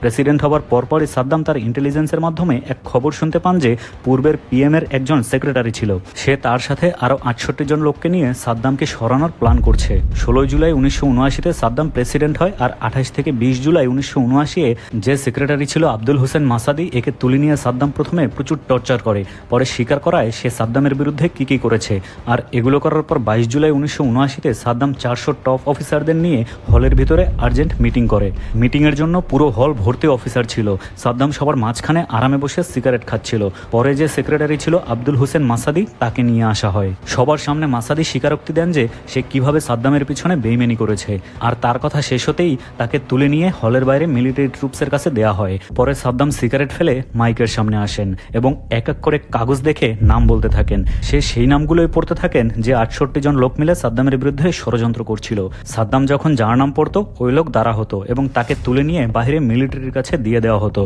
President হবার পরপরই সাদ্দাম তার ইন্টেলিজেন্সের মাধ্যমে এক খবর শুনতে পান যে পূর্বের পিএম এর একজন সেক্রেটারি ছিল। সে তার সাথে আরও আটষট্টি জন লোককে নিয়ে সাদ্দামকে সরানোর প্ল্যান করছে। ষোলোই জুলাই উনিশশো উনআশিতে সাদ্দাম প্রেসিডেন্ট হয় আর আঠাশ থেকে বিশ জুলাই উনিশশো উনআশি যে সেক্রেটারি ছিল আব্দুল হোসেন মাসাদি, একে তুলে নিয়ে সাদ্দাম প্রথমে প্রচুর টর্চার করে। পরে স্বীকার করায় সে সাদ্দামের বিরুদ্ধে কি কি করেছে। আর এগুলো করার পর বাইশ জুলাই উনিশশো উনআশিতে সাদ্দাম চারশো টপ অফিসারদের নিয়ে হলের ভিতরে আর্জেন্ট মিটিং করে। মিটিংয়ের জন্য পুরো হল ভর্তি অফিসার ছিল। সাদ্দাম সবার মাঝখানে আরামে বসে সিগারেট খাচ্ছিল। পরে যে সেক্রেটারি ছিল আব্দুল হোসেন মাসাদি, তাকে নিয়ে আসা হয়। সবার সামনে মাসাদি স্বীকারোক্তি দেন যে, সে কীভাবে সাদ্দামের পিছনে বেইমেনি করেছে। আর তার কথা শেষ হতেই তাকে তুলে নিয়ে হলের বাইরে মিলিটারি ট্রুপসের কাছে দেয়া হয়। পরে সাদ্দাম সিগারেট ফেলে মাইকের সামনে আসেন এবং এক এক করে কাগজ দেখে নাম বলতে থাকেন। সে সেই নামগুলোই পড়তে থাকেন যে আটষট্টি জন লোক মিলে সাদ্দামের বিরুদ্ধে ষড়যন্ত্র করছিল। সাদ্দাম যখন যার নাম পড়তো, ওই লোক দাঁড়া হতো এবং তাকে তুলে নিয়ে বাইরে মিলিটারির কাছে দিয়ে দেওয়া হতো।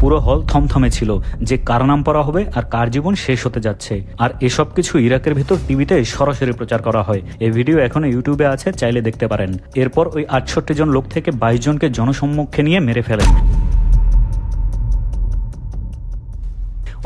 পুরো হল থমথমে ছিল, যে কার নাম পড়া হবে আর কার জীবন শেষ হতে যাচ্ছে। আর এসব কিছু ইরাকের ভিতর টিভিতে সরাসরি প্রচার করা হয়। এই ভিডিও এখনও ইউটিউবে আছে, চাইলে দেখতে পারেন। এরপর ওই আটষট্টি জন লোক থেকে বাইশ জনকে জনসম্মুখে নিয়ে মেরে ফেলেন।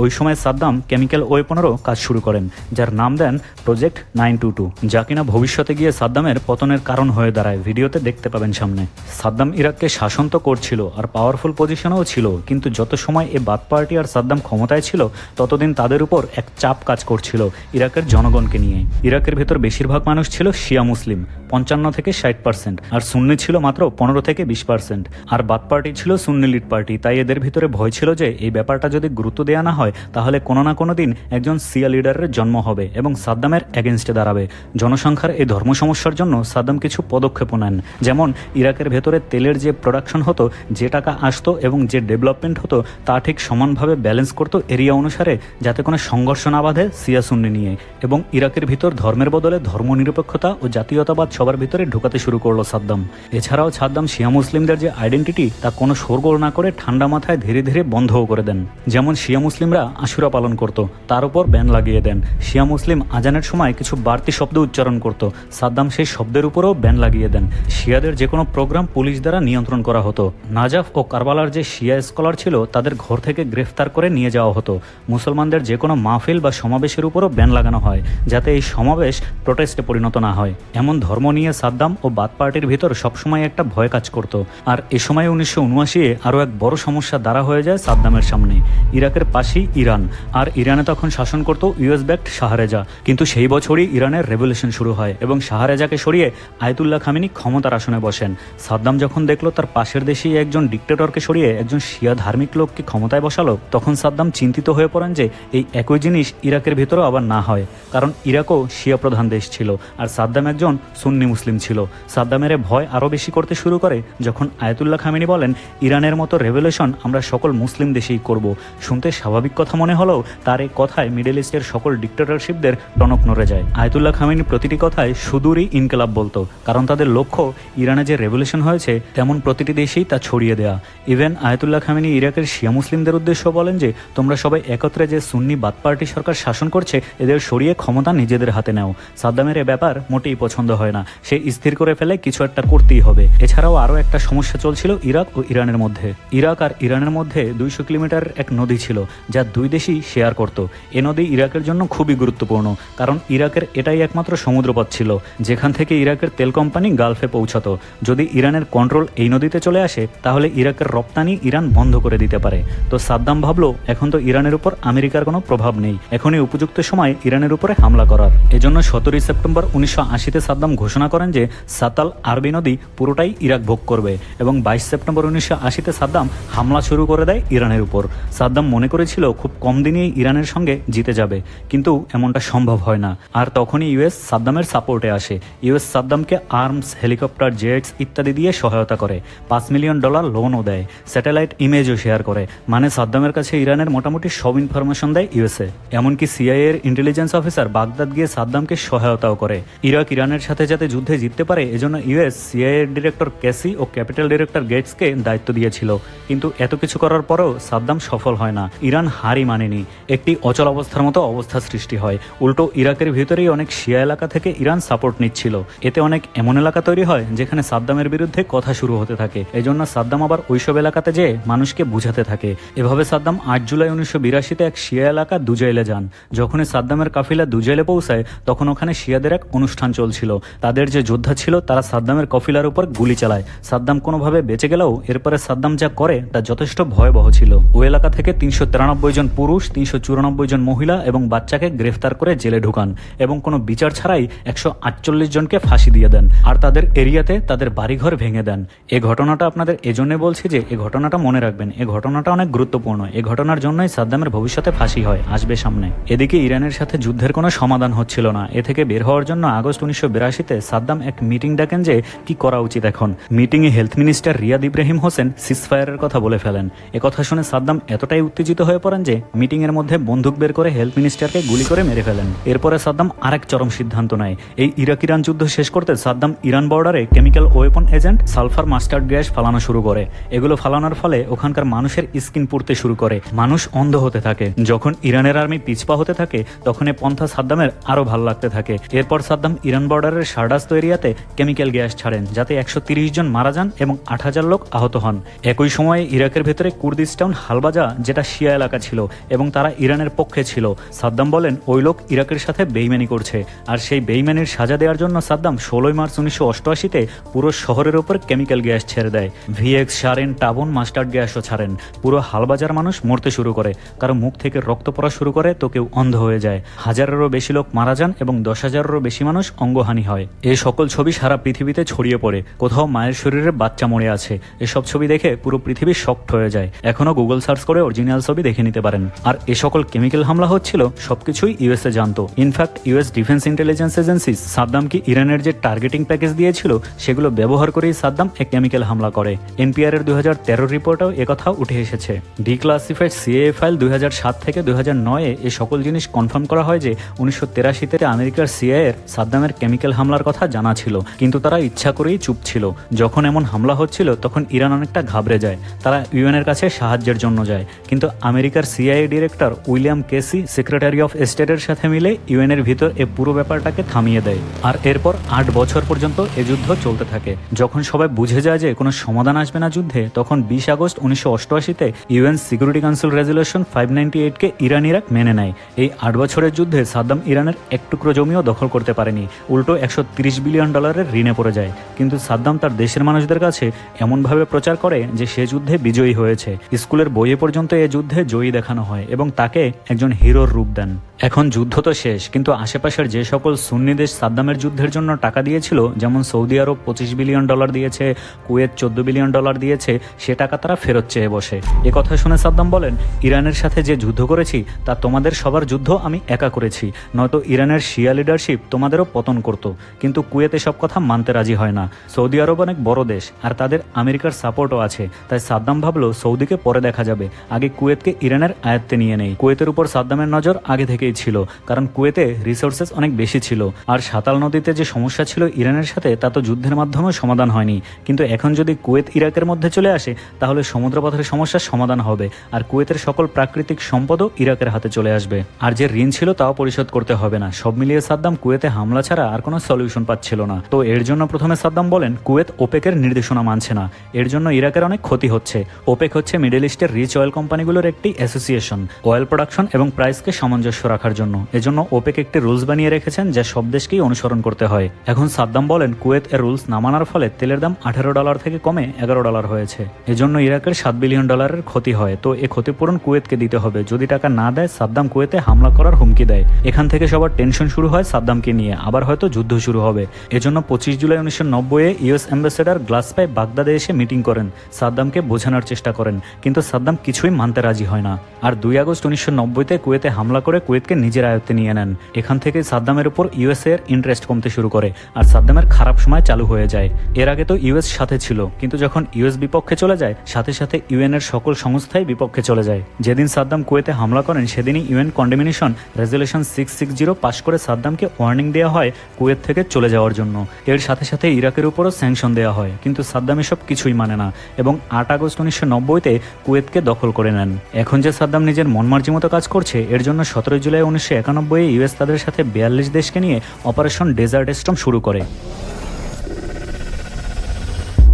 ওই সময় সাদ্দাম কেমিক্যাল ওয়েপনেরও কাজ শুরু করেন, যার নাম দেন প্রজেক্ট নাইন টু টু, যা কিনা ভবিষ্যতে গিয়ে সাদ্দামের পতনের কারণ হয়ে দাঁড়ায়। ভিডিওতে দেখতে পাবেন সামনে। সাদ্দাম ইরাককে শাসন তো করছিল আর পাওয়ারফুল পজিশনেও ছিল, কিন্তু যত সময় এ বাদ পার্টি আর সাদ্দাম ক্ষমতায় ছিল, ততদিন তাদের উপর এক চাপ কাজ করছিল ইরাকের জনগণকে নিয়ে। ইরাকের ভেতর বেশিরভাগ মানুষ ছিল শিয়া মুসলিম, পঞ্চান্ন থেকে ষাট পার্সেন্ট আর সুন্নি ছিল মাত্র পনেরো থেকে বিশ পার্সেন্ট আর বাদ পার্টি ছিল সুন্নি লিড পার্টি, তাই এদের ভিতরে ভয় ছিল যে এই ব্যাপারটা যদি গুরুত্ব দেওয়া না হয় তাহলে কোনো না কোনো দিন একজন সিয়া লিডারের জন্ম হবে এবং সাদ্দামের এগেনস্টে দাঁড়াবে। জনসংখ্যার এই ধর্ম সমস্যার জন্য সাদ্দাম কিছু পদক্ষেপ নেন। যেমন, ইরাকের ভেতরে তেলের যে প্রোডাকশন হতো, যে টাকা আসতো এবং যে ডেভেলপমেন্ট হতো, তা ঠিক সমানভাবে ব্যালেন্স করতো এরিয়া অনুসারে, যাতে কোনো সংঘর্ষ না বাঁধে সিয়া সুন্নি নিয়ে। এবং ইরাকের ভিতর ধর্মের বদলে ধর্মনিরপেক্ষতা ও জাতীয়তাবাদ সবার ভিতরে ঢুকাতে শুরু করল সাদ্দাম। এছাড়াও সাদ্দাম শিয়া মুসলিমদের যে আইডেন্টিটি তা কোনো শোরগোল না করে ঠান্ডা মাথায় ধীরে ধীরে বন্ধও করে দেন। যেমন, শিয়া মুসলিমরা আশুরা পালন করত। তার উপর ব্যান লাগিয়ে দেন। শিয়া মুসলিম আজানের সময় কিছু বাড়তি শব্দ উচ্চারণ করত। সাদ্দাম সেই শব্দের উপরেও ব্যান লাগিয়ে দেন। শিয়াদের যে কোনো প্রোগ্রাম পুলিশ দ্বারা নিয়ন্ত্রণ করা হতো। নাজাফ ও কারবালার যে শিয়া স্কলার ছিল, তাদের ঘর থেকে গ্রেফতার করে নিয়ে যাওয়া হতো। মুসলমানদের যে কোনো মাহফিল বা সমাবেশের উপরও ব্যান লাগানো হয়, যাতে এই সমাবেশ প্রোটেস্টে পরিণত না হয়। এমন ধর্ম নিয়ে সাদ্দাম ও বাদ পার্টির ভিতর সবসময় একটা ভয় কাজ করত। আর এ সময় উনিশশো উনআশি আরও এক বড় সমস্যা দ্বারা হয়ে যায় সাদ্দামের সামনে। ইরাকের পাশেই ইরান। আর ইরানে তখন শাসন করত ইউএস ব্যাক্ট শাহরেজা। কিন্তু সেই বছরই ইরানের রেভলিউশন শুরু হয় এবং শাহরেজাকে সরিয়ে আয়তুল্লাহ খামিনি ক্ষমতার আসনে বসেন। সাদ্দাম যখন দেখল তার পাশের দেশেই একজন ডিক্টেটরকে সরিয়ে একজন শিয়া ধার্মিক লোককে ক্ষমতায় বসালো, তখন সাদ্দাম চিন্তিত হয়ে পড়েন যে এই একই জিনিস ইরাকের ভিতরেও আবার না হয়। কারণ ইরাকও শিয়া প্রধান দেশ ছিল আর সাদ্দাম একজন সুন্নি মুসলিম ছিল। সাদ্দামের ভয় আরও বেশি করতে শুরু করে যখন আয়তুল্লাহ খামিনি বলেন, ইরানের মতো রেভলিউশন আমরা সকল মুসলিম দেশেই করব। শুনতে স্বাভাবিক কথা মনে হলেও তার এই কথায় মিডল ইস্টের সকল ডিক্টেটরশিপদের টনক নড়ে যায়। আয়তুল্লাহ খামিনি প্রতিটি কথায় সুদূরই ইনকেলাব বলতো, কারণ তাদের লক্ষ্য ইরানে যে রেভলিউশন হয়েছে, তেমন প্রতিটি দেশেই তা ছড়িয়ে দেয়া। ইভেন আয়তুল্লাহ খামিনি ইরাকের শিয়া মুসলিমদের উদ্দেশ্য বলেন যে, তোমরা সবাই একত্রে যে সুন্নি বাদ পার্টি সরকার শাসন করছে, এদের সরিয়ে ক্ষমতা নিজেদের হাতে নাও। সাদ্দামের এ ব্যাপার মোটেই পছন্দ হয় না। সে স্থির করে ফেলে কিছু একটা করতেই হবে। এছাড়াও আরও একটা সমস্যা চলছিল ইরাক ও ইরানের মধ্যে। ইরাক আর ইরানের মধ্যে দুইশো কিলোমিটার এক নদী ছিল, যা দুই দেশই শেয়ার করত। এ নদী ইরাকের জন্য খুবই গুরুত্বপূর্ণ, কারণ ইরাকের এটাই একমাত্র সমুদ্রপথ ছিল, যেখান থেকে ইরাকের তেল কোম্পানি গালফে পৌঁছাতো। যদি ইরানের কন্ট্রোল এই নদীতে চলে আসে, তাহলে ইরাকের রপ্তানি ইরান বন্ধ করে দিতে পারে। তো সাদ্দাম ভাবলো, এখন তো ইরানের উপর আমেরিকার কোনো প্রভাব নেই। এখনই উপযুক্ত সময় ইরানের উপরে হামলা করার। এজন্য সতেরোই সেপ্টেম্বর উনিশশো আশিতে সাদ্দাম ঘোষণা করেন যে, সাতাল আরবি নদী পুরোটাই ইরাক ভোগ করবে এবং বাইশ সেপ্টেম্বর উনিশশো আশিতে সাদ্দাম হামলা শুরু করে দেয় ইরানের উপর। সাদ্দাম মনে করেছিল খুব কম দিনেই ইরানের সঙ্গে জিতে যাবে। কিন্তু এমনটা সম্ভব হয় না। আর তখনই ইউএস সাদ্দামের সাপোর্টে আসে। ইউএস সাদ্দামকে আর্মস, হেলিকপ্টার, জেটস ইত্যাদি দিয়ে সহায়তা করে। পাঁচ মিলিয়ন ডলার লোনও দেয়। স্যাটেলাইট ইমেজও শেয়ার করে। মানে সাদ্দামের কাছে ইরানের মোটামুটি সব ইনফরমেশন দেয় ইউএসএ। এমনকি সিআইএ এর ইন্টেলিজেন্স অফিসার বাগদাদ গিয়ে সাদ্দামকে সহায়তাও করে। ইরাক ইরানের সাথে যাতে যুদ্ধে জিততে পারে, এজন্য ইউএস সিআইএ ডিরেক্টর ক্যাসি ও ক্যাপিটাল ডিরেক্টর গেটসকে দায়িত্ব দিয়েছিল। কিন্তু এত কিছু করার পরেও সাদ্দাম সফল হয় না। ইরান হারই মানেনি। একটি অচল অবস্থার মতো অবস্থা সৃষ্টি হয়। উল্টো ইরাকের ভিতরেই অনেক শিয়া এলাকা থেকে ইরান সাপোর্ট নিচ্ছিল। এতে অনেক এমন এলাকা তৈরি হয়, যেখানে সাদ্দামের বিরুদ্ধে কথা শুরু হতে থাকে। এজন্য সাদ্দাম আবার ওইসব এলাকাতে যেয়ে মানুষকে বুঝাতে থাকে। এভাবে সাদ্দাম আট জুলাই উনিশশো বিরাশিতে এক শিয়া এলাকা দুজাইলে যান। যখনই সাদ্দামের কাফিলা দুজাইলে পৌঁছায়, তখন ওখানে শিয়াদের এক অনুষ্ঠান চলছিল। তাদের যে যোদ্ধা ছিল, তারা সাদ্দামের কফিলার উপর গুলি চালায়। সাদ্দাম কোনোভাবে বেঁচে গেলেও, এরপরে সাদ্দাম যা করে, তা যথেষ্ট ভয়াবহ ছিল। ওই এলাকা থেকে তিনশো তিরানব্বই জন পুরুষ, তিনশো চুরানব্বই জন মহিলা এবং বাচ্চাকে গ্রেফতার করে জেলে ঢুকান এবং কোনো বিচার ছাড়াই একশো আটচল্লিশ জনকে ফাঁসি দিয়ে দেন। আর তাদের এরিয়াতে তাদের বাড়িঘর ভেঙে দেন। এ ঘটনাটা আপনাদের এজন্য বলছি যে, এ ঘটনাটা মনে রাখবেন। এ ঘটনাটা অনেক গুরুত্বপূর্ণ। এই ঘটনার জন্যই সাদ্দামের ভবিষ্যতে ফাঁসি হয়, আসবে সামনে। এদিকে ইরানের সাথে যুদ্ধের কোনো সমাধান হচ্ছিল না। এ থেকে বের হওয়ার জন্য আগস্ট উনিশশো বিরাশিতে সাদ্দাম এক মিটিং ডাকেন যে, কি করা উচিত এখন? মিটিংয়ে health minister Riyadh Ibrahim Hussein সিসফায়ারের কথা বলে ফেলেন। এ কথা শুনে সাদ্দাম এতটাই উত্তেজিত হয়ে পড়েন যে মিটিং এর মধ্যে বন্দুক বের করে হেলথ মিনিস্টারকে গুলি করে মেরে ফেলেন। এরপরে সাদ্দাম আরেক চরম সিদ্ধান্ত নেয়। এই ইরাক ইরান যুদ্ধ শেষ করতে সাদ্দাম ইরান বর্ডারে chemical weapon agent, sulphur mustard gas ফালানো শুরু করে। এগুলো ফালানোর ফলে ওখানকার মানুষের স্কিন পুড়তে শুরু করে। মানুষ অন্ধ হতে থাকে। যখন ইরানের আর্মি পিছপা হতে থাকে তখন এ পন্থা সাদ্দামের আরও ভালো লাগতে থাকে। এরপর সাদ্দাম ইরান বর্ডারের সারডাস্ত এরিয়াতে কেমিক্যাল গ্যাস ছাড়েন, যাতে একশো জন মারা যান এবং আট হাজার লোক আহত হন। একই সময়ে ইরাকের ভেতরে কুর্দিস্টাউন হালবাজা, যেটা শিয়া এলাকা ছিল এবং তারা ইরানের পক্ষে ছিল। সাদ্দাম বলেন, ওই লোক ইরাকের সাথে বেইমানি করছে। আর সেই বেইমানির সাজা দেওয়ার জন্য সাদ্দাম ষোলোই মার্চ উনিশশো অষ্টআশিতে পুরো শহরের ওপর কেমিক্যাল গ্যাস ছেড়ে দেয়। ভিএক্স, সারেন, টাবন, মাস্টার্ড গ্যাসও ছাড়েন। পুরো হালবাজার মানুষ মরতে শুরু করে। কারও মুখ থেকে রক্ত পড়া শুরু করে তো কেউ অন্ধ হয়ে যায়। হাজারেরও বেশি লোক মারা যান এবং দশ হাজারেরও বেশি মানুষ অঙ্গহানি হয়। এই সকল ছবি সারা পৃথিবীতে ছড়িয়ে পড়ে। কোথাও মায়ের শরীরে বাচ্চা মরে আছে। এসব ছবি দেখে পুরো পৃথিবী শক্ট হয়ে যায়। এখনও গুগল সার্চ করে অরিজিনাল ছবি দেখে নিতে পারেন। আর এ সকল কেমিক্যাল হামলা হচ্ছিল, সবকিছুই ইউএসএ জানতো। In fact US defence intelligence agency সাদ্দামকে ইরানের যে টার্গেটিং প্যাকেজ দিয়েছিল, সেগুলো ব্যবহার করেই সাদ্দাম এক কেমিক্যাল হামলা করে। এনপিআর এর দুই হাজার তেরো রিপোর্টেও একথা উঠে এসেছে। ডিক্লাসিফাইড সিএ ফাইল দুই হাজার সাত থেকে দুই হাজার নয়ে এই সকল জিনিস কনফার্ম করা হয় যে, উনিশশো তেরাশিতে আমেরিকার সিআই এর সাদ্দামের কেমিক্যাল হামলার কথা জানা ছিল। কিন্তু তারা ইচ্ছা করেই চুপ ছিল। যখন এমন হামলা হচ্ছিল, তখন ইরান অনেকটা ঘাবড়ে যায়। তারা ইউএনের কাছে সাহায্যের জন্য যায়। কিন্তু আমেরিকার CIA director William Casey secretary of স্টেটের সাথে মিলে ইউএনের ভিতর এ পুরো ব্যাপারটাকে থামিয়ে দেয়। আর এরপর আট বছর পর্যন্ত এ যুদ্ধ চলতে থাকে। যখন সবাই বুঝে যায় যে কোনো সমাধান আসবে না যুদ্ধে, তখন বিশ আগস্ট উনিশশো অষ্টআশিতে UN security council resolution five ninety এইটকে Iran Iraq মেনে নেয়। এই আট বছরের যুদ্ধে সাদ্দাম ইরানের এক টুকরো জমিও দখল করতে পারেনি। উল্টো একশো তিরিশ বিলিয়ন ডলারের ঋণে পড়ে যায়। কিন্তু সাদ্দাম তার দেশের মানুষদের কাছে এমনভাবে প্রচার করে যে সে যুদ্ধে বিজয়ী হয়েছে। স্কুলের বইয়ে পর্যন্ত এ যুদ্ধে জয়ী দেখানো হয় এবং তাকে একজন হিরোর রূপ দেন। এখন যুদ্ধ তো শেষ, কিন্তু আশেপাশের যে সকল সুন্নি দেশ সাদ্দামের যুদ্ধের জন্য টাকা দিয়েছিল, যেমন সৌদি আরব পঁচিশ বিলিয়ন ডলার দিয়েছে, কুয়েত চোদ্দ বিলিয়ন ডলার দিয়েছে, সে টাকা তারা ফেরত চেয়ে বসে। এ কথা শুনে সাদ্দাম বলেন, ইরানের সাথে যে যুদ্ধ করেছি, তা তোমাদের সবার যুদ্ধ আমি একা করেছি, নয়তো ইরানের শিয়া লিডারশিপ তোমাদেরও পতন করত। কিন্তু কুয়েত এসব কথা মানতে রাজি হয় না। সৌদি আরব অনেক বড় দেশ, আর তাদের আমেরিকার সাপোর্টও আছে, তাই সাদ্দাম ভাবলো সৌদিকে পরে দেখা যাবে। আগে কুয়েতকে ইরানের আয়ত্তে নিয়ে নেই। কুয়েতের উপর সাদ্দামের নজর আগে থেকেই ছিল, কারণ কুয়েতে রিসোর্সেস অনেক বেশি ছিল। আর সাতাল নদীতে যে সমস্যা ছিল ইরানের সাথে, তা তো যুদ্ধের মাধ্যমেও সমাধান হয়নি। কিন্তু এখন যদি কুয়েত ইরাকের মধ্যে চলে আসে, তাহলে সমুদ্রপথের সমস্যার সমাধান হবে, আর কুয়েতের সকল প্রাকৃতিক সম্পদও ইরাকের হাতে চলে আসবে। আর যে ঋণ ছিল, তাও পরিশোধ করতে হবে না। সব মিলিয়ে সাদ্দাম কুয়েতে হামলা ছাড়া আর কোনো সলিউশন পাচ্ছিল না। তো এর জন্য প্রথমে সাদ্দাম বলেন, কুয়েত ওপেকের নির্দেশনা মানছে না। এর জন্য ইরাকের অনেক ক্ষতি হচ্ছে। ওপেক হচ্ছে মিডল ইস্টের রিচ অয়েল কোম্পানিগুলোর একটি অ্যাসোসিয়েশন অয়েল প্রোডাকশন এবং প্রাইসকে সামঞ্জস্য রাখার জন্য। এজন্য ওপেক একটি রুলস বানিয়ে রেখেছেন যা সব দেশকেই অনুসরণ করতে হয়। এখন সাদ্দাম বলেন, কুয়েত এর রুলস না মানার ফলে তেলের দাম আঠারো ডলার থেকে কমে এগারো ডলার হয়েছে। এজন্য ইরাকের সাত বিলিয়ন ডলারের ক্ষতি হয়। তো এ ক্ষতিপূরণ কুয়েতকে দিতে হবে। যদি টাকা না দেয়, সাদ্দাম কুয়েতে হামলা করার হুমকি দেয়। এখান থেকে সবার টেনশন শুরু হয় সাদ্দামকে নিয়ে। আবার হয়তো যুদ্ধ শুরু হবে। এজন্য পঁচিশ জুলাই উনিশশো নব্বইয়ে ইউএস অ্যাম্বাসেডার গ্লাসপাই বাগদাদে এসে মিটিং করেন। সাদ্দামকে বোঝানোর চেষ্টা করেন। কিন্তু সাদ্দাম কিছুই মানতে রাজি হয় না। আর দুই আগস্ট উনিশশো নব্বইতে কুয়েতে হামলা করে কুয়েতকে নিজের আয়ত্তে নিয়ে নেন। এখান থেকে সাদ্দামের উপর ইউএসএ এর ইন্টারেস্ট কমতে শুরু করে আর সাদ্দামের খারাপ সময় চালু হয়ে যায়। এর আগে তো ইউএস সাথে ছিল, কিন্তু যখন ইউএস বিপক্ষে চলে যায়, সাথে সাথে ইউএন এর সকল সংস্থাই বিপক্ষে চলে যায়। যেদিন সাদ্দাম কুয়েতে হামলা করেন, সেদিনই UN condemnation resolution six six zero পাশ করে সাদ্দামকে ওয়ার্নিং দেওয়া হয় কুয়েত থেকে চলে যাওয়ার জন্য। এর সাথে সাথে ইরাকের ইরাকের উপরও স্যাংশন দেওয়া হয়, কিন্তু সাদ্দাম এসব কিছুই মানে না এবং আট আগস্ট উনিশশো নব্বইতে কুয়েতকে দখল করে নেন। এখন যে সাদ্দাম নিজের মনমার্জি মতো কাজ করছে। এর জন্য সতেরোই জুলাই উনিশশো একানব্বই ইউএস তাদের সাথে বিয়াল্লিশ দেশকে নিয়ে অপারেশন ডেজার্ট স্টম শুরু করে।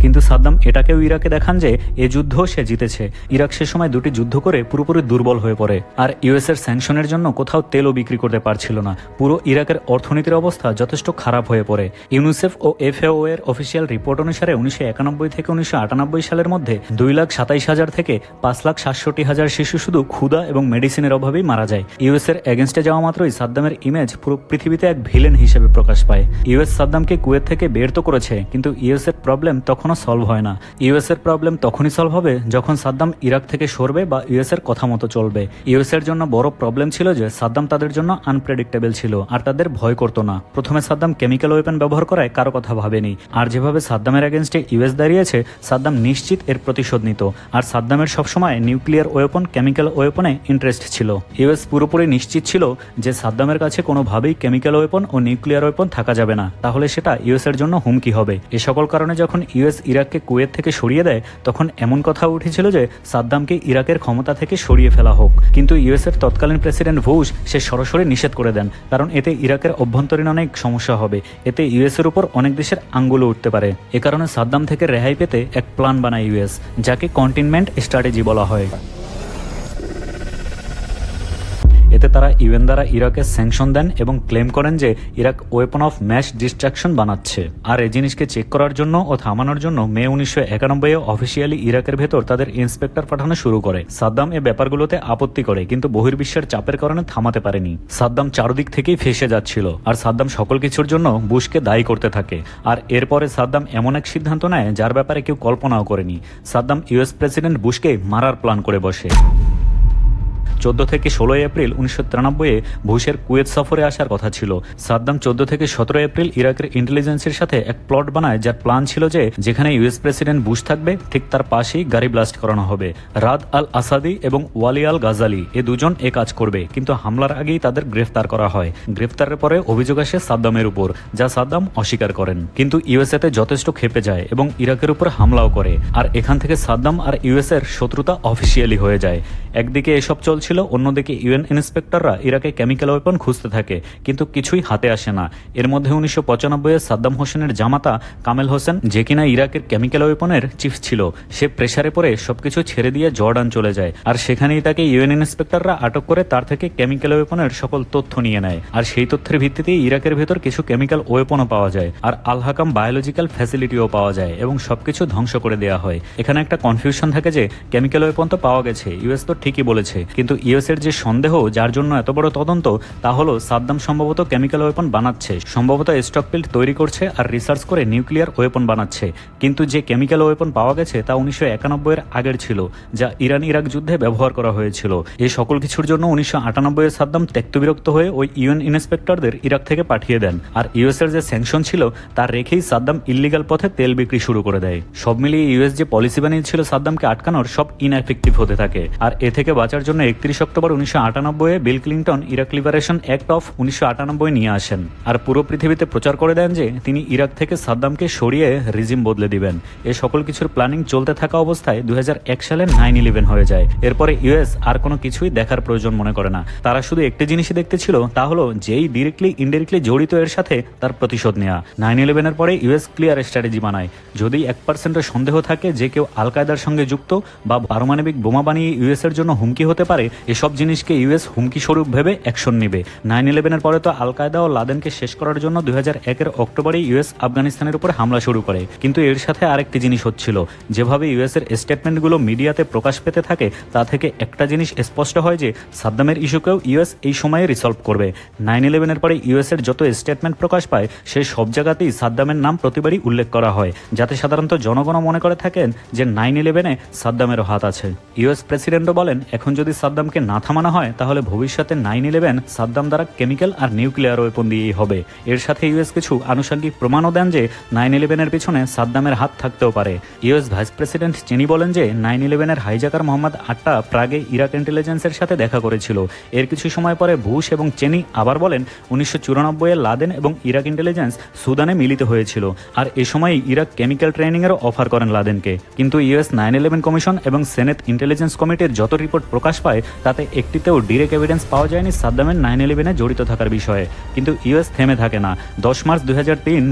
কিন্তু সাদ্দাম এটাকেও ইরাকে দেখান যে এ যুদ্ধ সে জিতেছে। ইরাক সে সময় দুটি যুদ্ধ করে পুরোপুরি দুর্বল হয়ে পড়ে। আর ইউএস এর স্যাংশনের জন্য কোথাও তেলও বিক্রি করতে পারছিল না। পুরো ইরাকের অর্থনীতির অবস্থা যথেষ্ট খারাপ হয়ে পড়ে। ইউনিসেফ ও এফএও এর অফিসিয়াল রিপোর্ট অনুসারে উনিশশো একানব্বই থেকে উনিশশো আটানব্বই সালের মধ্যে দুই লাখ সাতাইশ হাজার থেকে পাঁচ লাখ সাতষট্টি হাজার শিশু শুধু ক্ষুদা এবং মেডিসিনের অভাবেই মারা যায়। ইউএস এর এগেনস্টে যাওয়া মাত্রই সাদ্দামের ইমেজ পুরো পৃথিবীতে এক ভিলেন হিসেবে প্রকাশ পায়। ইউএস সাদ্দামকে কুয়েত থেকে বের তো করেছে, কিন্তু ইউএস এর প্রবলেম তখনও সলভ হয় না। ইউএস এর প্রবলেম তখনই সলভ হবে যখন সাদ্দাম ইরাক থেকে সরবে বা ইউএস এর কথা মতো চলবে। ইউএস এর জন্য বড় প্রবলেম ছিল যে সাদ্দাম তাদের জন্য আনপ্রেডিক্টেবল ছিল, আর তাদের ভয় করতো না। প্রথমে সাদ্দাম কেমিক্যাল ওয়েপেন ব্যবহার করায় কারও কথা ভাবেনি। আর যেভাবে সাদ্দামের এগেনস্টে ইউএস দাঁড়িয়েছে, সাদ্দাম নিশ্চিত এর প্রতিশোধ নিত। আর সাদ্দামের সবসময় নিউক্লিয়ার ওয়েপন কেমিক্যাল ওয়েপনে ইন্টারেস্ট ছিল। ইউএস পুরোপুরি নিশ্চিত ছিল যে সাদ্দামের কাছে কোনোভাবেই কেমিক্যাল ওয়েপন ও নিউক্লিয়ার ওয়েপন থাকা যাবে না। তাহলে সেটা ইউএস এর জন্য হুমকি হবে। এ সকল কারণে যখন ইউএস ইরাককে কুয়েত থেকে সরিয়ে দেয়, তখন এমন কথা উঠেছিল যে সাদ্দামকে ইরাকের ক্ষমতা থেকে সরিয়ে ফেলা হোক। কিন্তু ইউএসের তৎকালীন প্রেসিডেন্ট বুশ সে সরাসরি নিষেধ করে দেন, কারণ এতে ইরাকের অভ্যন্তরীণ অনেক সমস্যা হবে। এতে ইউএসের উপর অনেক দেশের আঙ্গুলও উঠতে পারে। এ কারণে সাদ্দাম থেকে রেহাই পেতে এক প্ল্যান বানায় ইউএস, যাকে কন্টেনমেন্ট স্ট্র্যাটেজি বলা হয়। এতে তারা ইউএন দ্বারা ইরাকে স্যাংশন দেন এবং ক্লেম করেন যে Iraq weapon of mass destruction বানাচ্ছে। আর এই জিনিসকে চেক করার জন্য ও থামানোর জন্য মে উনিশশো একানব্বই অফিসিয়ালি ইরাকের ভেতর তাদের ইন্সপেক্টর পাঠানো শুরু করে। সাদ্দাম এ ব্যাপারগুলোতে আপত্তি করে, কিন্তু বহির্বিশ্বের চাপের কারণে থামাতে পারেনি। সাদ্দাম চারদিক থেকেই ফেসে যাচ্ছিল, আর সাদ্দাম সকল কিছুর জন্য বুশকে দায়ী করতে থাকে। আর এরপরে সাদ্দাম এমন এক সিদ্ধান্ত নেয় যার ব্যাপারে কেউ কল্পনাও করেনি। সাদ্দাম ইউএস প্রেসিডেন্ট বুশকে মারার প্ল্যান করে বসে। চোদ্দ থেকে ষোলোই এপ্রিল উনিশশো তিরানব্বইয়ে বুশের কুয়েত সফরে আসার কথা ছিল। সাদ্দাম চোদ্দ থেকে সতেরো এপ্রিল ইরাকের ইন্টেলিজেন্সের সাথে এক প্লট বানায় যার প্ল্যান ছিল যে যেখানে ইউএস প্রেসিডেন্ট বুশ থাকবে, ঠিক তার পাশেই গাড়ি ব্লাস্ট করানো হবে। রাদ আল আসাদি এবং ওয়ালি আল গাজালি এ দুজন এ কাজ করবে, কিন্তু হামলার আগেই তাদের গ্রেফতার করা হয়। গ্রেফতারের পরে অভিযোগ আসে সাদ্দামের উপর, যা সাদ্দাম অস্বীকার করেন। কিন্তু ইউএসএতে যথেষ্ট খেপে যায় এবং ইরাকের উপর হামলাও করে। আর এখান থেকে সাদ্দাম আর ইউএস এর শত্রুতা অফিসিয়ালি হয়ে যায়। একদিকে এসব চলছিল অন্যদিকে ইউএন ইন্সপেক্টররা ইরাকে কেমিক্যাল ওয়েপন খুঁজতে থাকে, কিন্তু কিছুই হাতে আসে না। এর মধ্যে উনিশশো পঁচানব্বই সাদ্দাম হোসেনের জামাতা কামেল হোসেন, যে কিনা ইরাকের কেমিক্যাল ওয়েপনের চিফ ছিল, সে প্রেসারে পড়ে সবকিছু ছেড়ে দিয়ে জর্ডান চলে যায়, আর সেখানেই তাকে ইউএন ইন্সপেক্টররা আটক করে তার থেকে কেমিক্যাল ওয়েপনের সকল তথ্য নিয়ে নেয়। আর সেই তথ্যের ভিত্তিতেই ইরাকের ভেতর কিছু কেমিক্যাল ওয়েপনও পাওয়া যায়, আর আলহাকাম বায়োলজিক্যাল ফ্যাসিলিটিও পাওয়া যায়, এবং সবকিছু ধ্বংস করে দেওয়া হয়। এখানে একটা কনফিউশন থাকে যে, কেমিক্যাল ওয়েপন তো পাওয়া গেছে, ইউএস তো ঠিকই বলেছে, কিন্তু ইউএস এর যে সন্দেহ, যার জন্য এত বড় তদন্ত, তা হলো সাদ্দাম সম্ভবত কেমিক্যাল ওয়েপন বানাচ্ছে। সম্ভবত স্টকপিল্ড তৈরি করছে আর রিসার্চ করে নিউক্লিয়ার ওয়েপন বানাচ্ছে। কিন্তু যে কেমিক্যাল ওয়েপন পাওয়া গেছে, তা উনিশশো একানব্বইয়ের আগের ছিল, যা ইরান ইরাক যুদ্ধে ব্যবহার করা হয়েছিল। এই সকল কিছুর জন্য উনিশশো আটানব্বইয়ের সাদ্দাম ত্যক্তবিরক্ত হয়ে ওই ইউএন ইন্সপেক্টরদের ইরাক থেকে পাঠিয়ে দেন। আর ইউএস এর যে স্যাংশন ছিল তার রেখেই সাদ্দাম ইল্লিগাল পথে তেল বিক্রি শুরু করে দেয়। সব মিলিয়ে ইউএস যে পলিসি বানিয়েছিল সাদ্দামকে আটকানোর সব ইনএফেক্টিভ হতে থাকে। আর এ থেকে বাঁচার জন্য একত্রিশ অক্টোবর উনিশশো আটানব্বই Bill Clinton Iraq Liberation Act of উনিশশো আটানব্বই নিয়ে আসেন। আর পুরো পৃথিবীতে প্রচার করে দেন যে, তিনি ইরাক থেকে সাদ্দামকে সরিয়ে রিজিম বদলে দিবেন। এ সকল কিছুর প্ল্যানিং চলতে থাকা অবস্থায় দু হাজার এক সালে নাইন ইলেভেন হয়ে যায়। এরপরে ইউএস আর কোনো কিছুই দেখার প্রয়োজন মনে করে না। তারা শুধু একটি জিনিসই দেখতে ছিল, তা হলো যেই ডিরেক্টলি ইনডিরেক্টলি জড়িত এর সাথে তার প্রতিশোধ নেওয়া নাইন ইলেভেনের পরে ইউএস ক্লিয়ার স্ট্র্যাটেজি বানায়। যদি এক পার্সেন্টের সন্দেহ থাকে যে কেউ আল কায়দার সঙ্গে যুক্ত বা পারমাণবিক বোমা বানিয়ে ইউএস এর জন্য হুমকি হতে পারে এসব জিনিসকে ইউএস হুমকি স্বরূপ ভেবে অ্যাকশন নেবে। নাইন ইলেভেনের পরে তো আল কায়দা ও লাদেনকে শেষ করার জন্য দুই হাজার একের অক্টোবরে ইউএস আফগানিস্তানের উপর হামলা শুরু করে। কিন্তু এর সাথে আরেকটি জিনিস হচ্ছিল, যেভাবে ইউএস এর স্টেটমেন্টগুলো মিডিয়াতে প্রকাশ পেতে থাকে, তা থেকে একটা জিনিস স্পষ্ট হয় যে, সাদ্দামের ইস্যুকেও ইউএস এই সময়ে রিসলভ করবে। নাইন ইলেভেনের পরে ইউএস এর যত স্টেটমেন্ট প্রকাশ পায় সেই সব জায়গাতেই সাদ্দামের নাম প্রতিবারই উল্লেখ করা হয়, যাতে সাধারণত জনগণ মনে করে থাকেন যে নাইন ইলেভেনে সাদ্দামেরও হাত আছে। ইউএস প্রেসিডেন্টও বলেন, এখন যদি সাদ্দাম সাদ্দামকে না থামানো হয়, তাহলে ভবিষ্যতে নাইন ইলেভেন সাদ্দাম দ্বারা কেমিক্যাল আর নিউক্লিয়ার ওয়েপন দিয়েই হবে। এর সাথে ইউএস কিছু আনুষঙ্গিক প্রমাণও দেন যে নাইন ইলেভেনের পিছনে সাদ্দামের হাত থাকতেও পারে। ইউএস ভাইস প্রেসিডেন্ট চেনি বলেন যে নাইন ইলেভেনের হাইজাকার মোহাম্মদ আট্টা প্রাগে ইরাক ইন্টেলিজেন্সের সাথে দেখা করেছিল। এর কিছু সময় পরে বুশ এবং চেনি আবার বলেন উনিশশো চুরানব্বইয়ে লাদেন এবং ইরাক ইন্টেলিজেন্স সুদানে মিলিত হয়েছিল। আর এ সময় ইরাক কেমিক্যাল ট্রেনিংয়েরও অফার করেন লাদেনকে। কিন্তু ইউএস নাইন ইলেভেন কমিশন এবং সেনেট ইন্টেলিজেন্স কমিটির যত রিপোর্ট প্রকাশ পায় তাতে একটিতেও ডিরেক্ট এভিডেন্স পাওয়া যায়নি সাদ্দামের নাইন ইলেভেনে জড়িত থাকার বিষয়ে। কিন্তু ইউএস থেমে থাকে না। দশ মার্চ দুই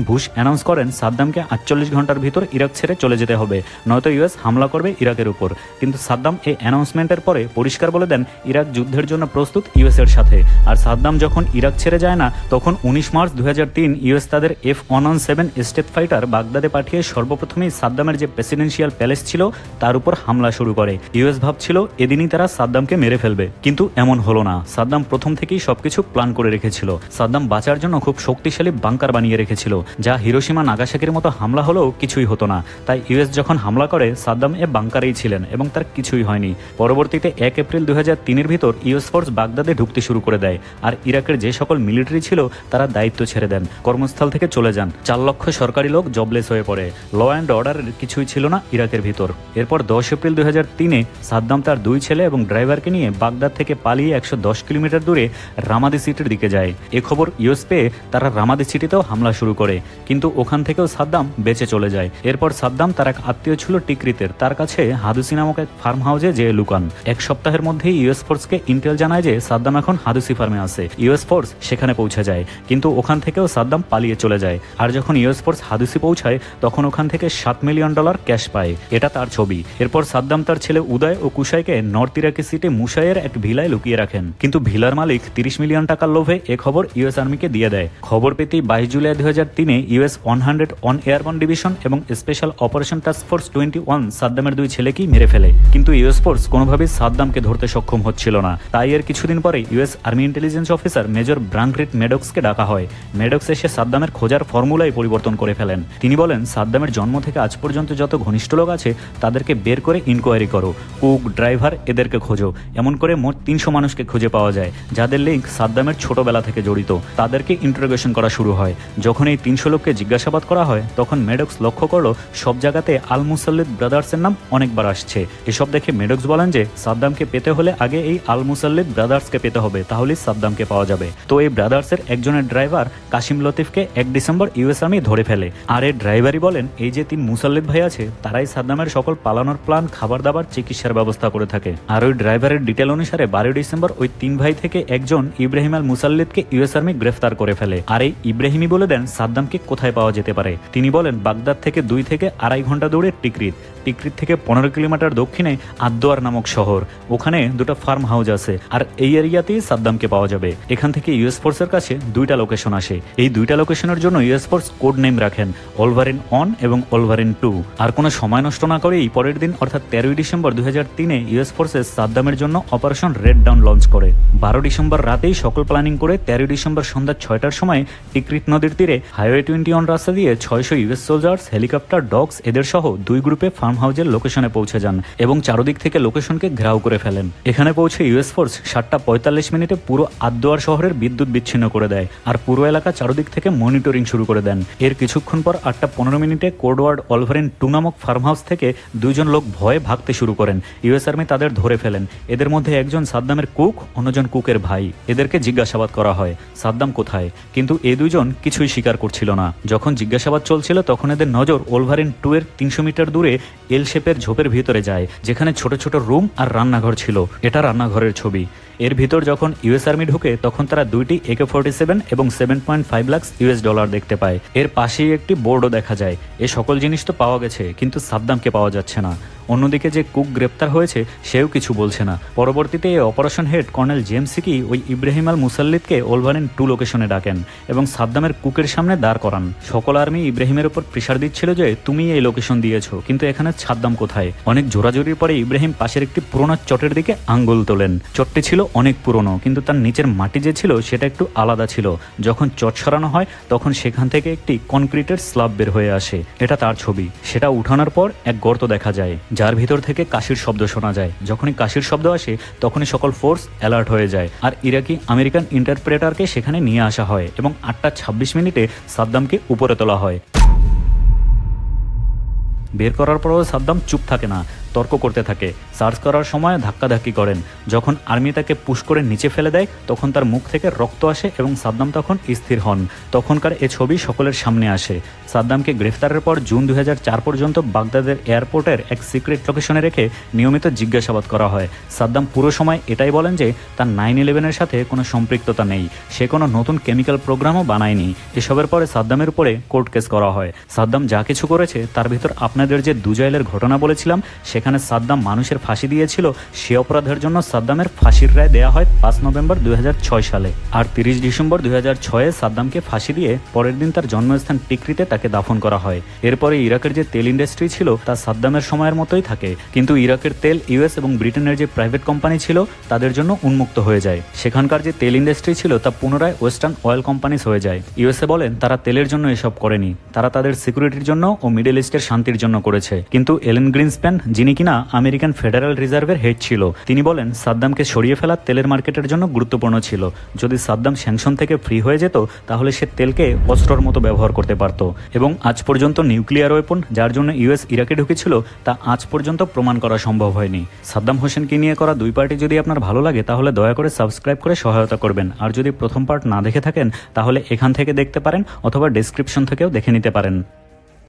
বুশ অ্যানাউন্স করেন, সাদ্দামকে আটচল্লিশ ঘণ্টার ভিতর ইরাক ছেড়ে চলে যেতে হবে। নয়তো ইউএস হামলা করবে ইরাকের উপর। কিন্তু সাদ্দাম এই অ্যানাউন্সমেন্টের পরে পরিষ্কার বলে দেন, ইরাক যুদ্ধের জন্য প্রস্তুত ইউএস এর সাথে। আর সাদ্দাম যখন ইরাক ছেড়ে যায় না, তখন উনিশ মার্চ দুই হাজার তিন ইউএস তাদের F one one seven stealth fighter বাগদাদে পাঠিয়ে সর্বপ্রথমেই সাদ্দামের যে প্রেসিডেন্সিয়াল প্যালেস ছিল, তার উপর হামলা শুরু করে। ইউএস ভাবছিল, এদিনই তারা সাদ্দামকে মেরে ফেলবে। কিন্তু এমন হলো না। সাদ্দাম প্রথম থেকেই সবকিছু প্ল্যান করে রেখেছিল। সাদ্দাম বাঁচার জন্য খুব শক্তিশালী বাংকার বানিয়ে রেখেছিল, যা হিরোসীমা নাগাসাকির মতো হামলা হলেও কিছুই হতো না। তাই ইউএস যখন হামলা করে, সাদ্দাম এ বাংকারেই ছিলেন এবং তার কিছুই হয়নি। পরবর্তীতে এক এপ্রিল হাজার তিনের ভিতর ইউএস ফোর্স বাগদাদে ঢুকতে শুরু করে দেয়, আর ইরাকের যে সকল মিলিটারি ছিল, তারা দায়িত্ব ছেড়ে দেন। কর্মস্থল থেকে চলে যান। চার লক্ষ সরকারি লোক জবলেস হয়ে পড়ে। ল অ্যান্ড অর্ডারের কিছুই ছিল না ইরাকের ভিতর। এরপর দশ এপ্রিল হাজার তিনে সাদ্দাম তার দুই ছেলে এবং ড্রাইভারকে নিয়ে বাগদাদ থেকে পালিয়ে একশো দশ কিলোমিটার দূরে রামাদি সিটির দিকে যায়। এ খবর ইউএস পেয়ে তারা রামাদি সিটিতেও হামলা শুরু করে। কিন্তু ওখান থেকেও সাদ্দাম বেঁচে চলে যায়। এরপর সাদ্দাম তার এক আত্মীয় ছিল টিকরিতের। তার কাছে হাদুসি নামক এক ফার্ম হাউসে যেয়ে লুকান। এক সপ্তাহের মধ্যেই ইউএস ফোর্সকে ইন্টেল জানায় যে সাদ্দাম এখন হাদুসি ফার্মে আছে। ইউএস ফোর্স সেখানে পৌঁছে যায়। কিন্তু ওখান থেকেও সাদ্দাম পালিয়ে চলে যায়। আর যখন ইউএস ফোর্স হাদুসি পৌঁছায়, তখন ওখান থেকে সাত মিলিয়ন ডলার ক্যাশ পায়। এটা তার ছবি। এরপর সাদ্দাম তার ছেলে উদয় ও কুশাইকে নর্থ ইরাকি সিটি মুসাইয়ের এক ভিলায় লুকিয়ে রাখেন। কিন্তু ভিলার মালিক তিরিশ মিলিয়ন টাকার লোভে এ খবর ইউএস আর্মিকে দিয়ে দেয়। খবর পেতেই বাইশ জুলাই দুই হাজার তিনে US one hundred one airborne division এবং special operation task force twenty one সাদ্দামের দুই ছেলেকেই মেরে ফেলে। কিন্তু ইউএস ফোর্স কোনোভাবেই সাদ্দামকে ধরতে সক্ষম হচ্ছিল না। তাই এর কিছুদিন পরে US army intelligence officer major ব্রাঙ্করিট মেডক্সকে ডাকা হয়। মেডক্স এসে সাদ্দামের খোঁজার ফর্মুলাই পরিবর্তন করে ফেলেন। তিনি বলেন, সাদ্দামের জন্ম থেকে আজ পর্যন্ত যত ঘনিষ্ঠ লোক আছে, তাদেরকে বের করে ইনকোয়ারি করো। কুক, ড্রাইভার, এদেরকে খোঁজো। এমন করে মোট তিনশো মানুষকে খুঁজে পাওয়া যায়, যাদের লিঙ্ক সাদ্দামের ছোটবেলা থেকে জড়িত। তাদেরকে ইন্টারোগেশন করা শুরু হয়। যখন এই তিনশো লোককে জিজ্ঞাসাবাদ করা হয়, তখন মেডক্স লক্ষ্য করল, সব জায়গাতে আল মুসাল্লিদ ব্রাদার্সের নাম অনেকবার আসছে। এসব দেখে মেডক্স বলেন যে, সাদ্দামকে পেতে হলে আগে এই আল মুসাল্লিদ ব্রাদার্সকে পেতে হবে, তাহলেই সাদ্দামকে পাওয়া যাবে। তো এই ব্রাদার্সের একজনের ড্রাইভার কাশিম লতিফকে এক ডিসেম্বর ইউএস আর্মি ধরে ফেলে। আর এই ড্রাইভারই বলেন, এই যে তিন মুসাল্লিদ ভাই আছে, তারাই সাদ্দামের সকল পালানোর প্ল্যান, খাবার দাবার, চিকিৎসার ব্যবস্থা করে থাকে। আর ওই ড্রাইভারের ডিটেল অনুসারে বারোই ডিসেম্বর ওই তিন ভাই থেকে একজন ইব্রাহিম আল মুসাল্লিদকে ইউএস আর্মি গ্রেফতার করে ফেলে। আর এই ইব্রাহিমই বলে দেন, সাদ্দামকে কোথায় পাওয়া যেতে পারে? তিনি বলেন, বাগদাদ থেকে দুই থেকে আড়াই ঘণ্টা দৌড়ে টিকরিত। টিকরিত থেকে পনেরো কিলোমিটার দক্ষিণে আদোয়ার নামক শহর। ওখানে দুটো ফার্ম হাউস আছে, আর এই এরিয়াতেই সাদ্দামকে পাওয়া যাবে। এখান থেকে ইউএস ফোর্সের কাছে দুইটা লোকেশন আসে। এই দুইটা লোকেশনের জন্য ইউএস ফোর্স কোড নেম রাখেন অলভারিন অন এবং অলভারিন টু আর কোনো সময় নষ্ট না করেই পরের দিন, অর্থাৎ তেরোই ডিসেম্বর হাজার তিনে ইউএস ফোর্সেস সাদ্দামের জন্য অপারেশন রেড ডাউন লঞ্চ করে। বারো ডিসেম্বর রাতেই সকল প্ল্যানিং করে তেরোই ডিসেম্বর সন্ধ্যা ছয়টার সময় টিকরিত নদীর তীরে হাইওয়ে টোয়েন্টি ওয়ান রাস্তা দিয়ে ছয়শো ইউএস সোলজার্স হেলিকপ্টার ডগস এদের সহ দুই গ্রুপে ফার্ম হাউসের লোকেশনে পৌঁছে যান এবং চারদিক থেকে লোকেশনকে ঘেরাও করে ফেলেন। এখানে পৌঁছে ইউএস ফোর্স সাতটা পঁয়তাল্লিশ মিনিটে পুরো আদোয়ার শহরের বিদ্যুৎ বিচ্ছিন্ন করে দেয় আর পুরো এলাকা চারদিক থেকে মনিটরিং শুরু করে দেন। এর কিছুক্ষণ পর আটটা পনেরো মিনিটে কোডওয়ার্ড অলভারেন টু নামক ফার্ম হাউস থেকে দুইজন লোক ভয়ে ভাগতে শুরু করেন। ইউএস আর্মি তাদের ধরে ফেলেন। এদের মধ্যে একজন সাদ্দামের কুক, অন্যজন কুকের ভাই। এদেরকে জিজ্ঞাসাবাদ করা হয়, সাদ্দাম কোথায়? কিন্তু এ দুজন কিছুই স্বীকার করছিল না। যখন জিজ্ঞাসাবাদ চলছিল, তখন এদের নজর ওলভারিন টু এর তিনশো মিটার দূরে এল শেপের ঝোপের ভিতরে যায়, যেখানে ছোট ছোট রুম আর রান্নাঘর ছিল। এটা রান্নাঘরের ছবি। এর ভিতর যখন ইউএস আর্মি ঢুকে, তখন তারা দুইটি একে ফোর্টি সেভেন এবং seven point five lakhs US dollar দেখতে পায়। এর পাশেই একটি বোর্ডও দেখা যায়। এ সকল জিনিস তো পাওয়া গেছে, কিন্তু সাদ্দামকে পাওয়া যাচ্ছে না। অন্যদিকে যে কুক গ্রেপ্তার হয়েছে, সেও কিছু বলছে না। পরবর্তীতে এই অপারেশন হেড কর্নেল জেমসিকি ওই ইব্রাহিম আল মুসাল্লিদকে ওলভারেন টু লোকেশনে ডাকেন এবং সাদ্দামের কুকের সামনে দাঁড় করান। সকল আর্মি ইব্রাহিমের উপর প্রেশার দিচ্ছিল যে, তুমি এই লোকেশন দিয়েছ, কিন্তু এখানে সাদ্দাম কোথায়? অনেক জোরাজোরির পরে ইব্রাহিম পাশের একটি পুরোনো চটের দিকে আঙ্গুল তোলেন। চটটি ছিল অনেক পুরনো, কিন্তু তার নিচের মাটি যে ছিল সেটা একটু আলাদা ছিল। যখন চট সরানো হয়, তখন সেখান থেকে একটি কনক্রিটের স্ল্যাব বের হয়ে আসে। এটা তার ছবি। সেটা উঠানোর পর এক গর্ত দেখা যায়, যার ভিতর থেকে কাশির শব্দ শোনা যায়। যখনই কাশির শব্দ আসে, তখনই সকল ফোর্স অ্যালার্ট হয়ে যায়। আর ইরাকি আমেরিকান ইন্টারপ্রেটারকে সেখানে নিয়ে আসা হয় এবং আটটা ছাব্বিশ মিনিটে সাদ্দামকে উপরে তোলা হয়। বের করার পরও সাদ্দাম চুপ থাকে না। তর্ক করতে থাকে। সার্চ করার সময় ধাক্কাধাক্কি করেন। যখন আর্মি তাকে পুশ করে নিচে ফেলে দেয়, তখন তার মুখ থেকে রক্ত আসে এবং সাদ্দাম তখন স্থির হন। তখনকার এ ছবি সকলের সামনে আসে। সাদ্দামকে গ্রেফতারের পর জুন দু হাজার চার পর্যন্ত বাগদাদের এয়ারপোর্টের এক সিক্রেট লোকেশনে রেখে নিয়মিত জিজ্ঞাসাবাদ করা হয়। সাদ্দাম পুরো সময় এটাই বলেন যে, তার নাইন ইলেভেনের সাথে কোনো সম্পৃক্ততা নেই। সে কোনো নতুন কেমিক্যাল প্রোগ্রামও বানায়নি। এসবের পরে সাদ্দামের উপরে কোর্ট কেস করা হয়। সাদ্দাম যা কিছু করেছে, তার ভিতর আপনাদের যে দুজাইলের ঘটনা বলেছিলাম সেখানে সাদ্দাম মানুষের ফাঁসি দিয়েছিল, সে অপরাধের জন্য সাদ্দামের ফাঁসির রায় দেওয়া হয় পাঁচ নভেম্বর দু হাজার ছয় সালে। আর তিরিশ ডিসেম্বর দুই হাজার ছয়ে সাদ্দামকে ফাঁসি দিয়ে পরের দিন তার জন্মস্থান টিকরিতে তাকে দাফন করা হয়। এরপরে ইরাকের যে তেল ইন্ডাস্ট্রি ছিল, তা সাদ্দামের সময়ের মতোই থাকে। কিন্তু ইরাকের তেল, ইউএস এবং ব্রিটেনের যে প্রাইভেট কোম্পানি ছিল, তাদের জন্য উন্মুক্ত হয়ে যায়। সেখানকার যে তেল ইন্ডাস্ট্রি ছিল, তা পুনরায় ওয়েস্টার্ন অয়েল কোম্পানিজ হয়ে যায়। ইউএসএ বলেন, তারা তেলের জন্য এসব করেনি। তারা তাদের সিকিউরিটির জন্য ও মিডল ইস্টের শান্তির জন্য করেছে। কিন্তু এলেন গ্রিনস্প্যান যিনি কিনা আমেরিকান ফেডারেল রিজার্ভের হেড ছিল। তিনি বলেন, সাদ্দামকে সরিয়ে ফেলা তেলের মার্কেটের জন্য গুরুত্বপূর্ণ ছিল। যদি সাদ্দাম স্যাংশন থেকে ফ্রি হয়ে যেত, তাহলে সে তেলকে অস্ত্রর মতো ব্যবহার করতে পারত। এবং আজ পর্যন্ত নিউক্লিয়ার ওয়েপন, যার জন্য ইউএস ইরাকে ঢুকেছিল, তা আজ পর্যন্ত প্রমাণ করা সম্ভব হয়নি। সাদ্দাম হোসেনকে নিয়ে করা দুই পার্টি যদি আপনার ভালো লাগে, তাহলে দয়া করে সাবস্ক্রাইব করে সহায়তা করবেন। আর যদি প্রথম পার্ট না দেখে থাকেন, তাহলে এখান থেকে দেখতে পারেন, অথবা ডেসক্রিপশন থেকেও দেখে নিতে পারেন।